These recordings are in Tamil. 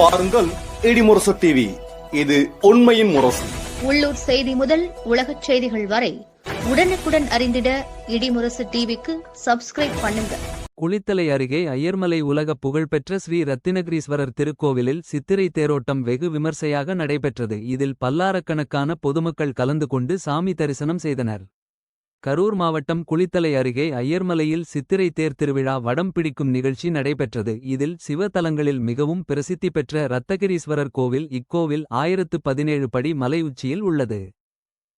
பாருங்கள் இடிமுரசு டிவி இது உண்மையின் முரசு. உள்ளூர் செய்தி முதல் உலகச் செய்திகள் வரை உடனுக்குடன் அறிந்திட இடிமுரசு டிவிக்கு சப்ஸ்கிரைப் பண்ணுங்க. குளித்தலை அருகே ஐயர்மலை உலக புகழ்பெற்ற ஸ்ரீ ரத்தினகிரீஸ்வரர் திருக்கோவிலில் சித்திரை தேரோட்டம் வெகு விமர்சையாக நடைபெற்றது. இதில் பல்லாயிரக்கணக்கான பொதுமக்கள் கலந்து கொண்டு சாமி தரிசனம் செய்தனர். கரூர் மாவட்டம் குளித்தலை அருகே ஐயர்மலையில் சித்திரை தேர் திருவிழா வடம் பிடிக்கும் நிகழ்ச்சி நடைபெற்றது. இதில் சிவத்தலங்களில் மிகவும் பிரசித்தி பெற்ற ரத்தகிரீஸ்வரர் கோவில் இக்கோவில் ஆயிரத்து பதினேழு படி மலை உச்சியில் உள்ளது.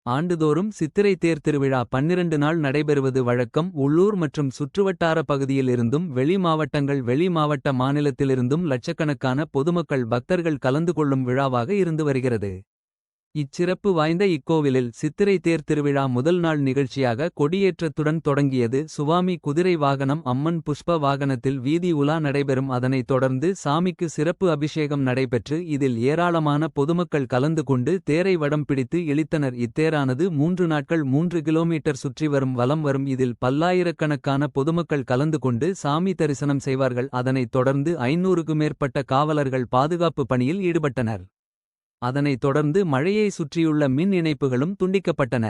ஆண்டுதோறும் சித்திரை தேர் திருவிழா பன்னிரண்டு நாள் நடைபெறுவது வழக்கம். உள்ளூர் மற்றும் சுற்றுவட்டார பகுதியில் இருந்தும் வெளி மாவட்டங்கள் வெளி மாவட்ட மாநிலத்திலிருந்தும் லட்சக்கணக்கான பொதுமக்கள் பக்தர்கள் கலந்து கொள்ளும் விழாவாக இருந்து வருகிறது. இச்சிறப்பு வாய்ந்த இக்கோவிலில் சித்திரை தேர் திருவிழா முதல் நாள் நிகழ்ச்சியாக கொடியேற்றத்துடன் தொடங்கியது. சுவாமி குதிரை வாகனம் அம்மன் புஷ்ப வாகனத்தில் வீதி உலா நடைபெறும். அதனைத் தொடர்ந்து சாமிக்கு சிறப்பு அபிஷேகம் நடைபெற்று இதில் ஏராளமான பொதுமக்கள் கலந்து கொண்டு தேரை வடம் பிடித்து இழித்தனர். இத்தேரானது மூன்று நாட்கள் மூன்று கிலோமீட்டர் சுற்றி வரும் வலம் வரும். இதில் பல்லாயிரக்கணக்கான பொதுமக்கள் கலந்து கொண்டு சாமி தரிசனம் செய்வார்கள். அதனைத் தொடர்ந்து ஐநூறுக்கு மேற்பட்ட காவலர்கள் பாதுகாப்பு பணியில் ஈடுபட்டனர். அதனைத் தொடர்ந்து மழையை சுற்றியுள்ள மின் இணைப்புகளும் துண்டிக்கப்பட்டன.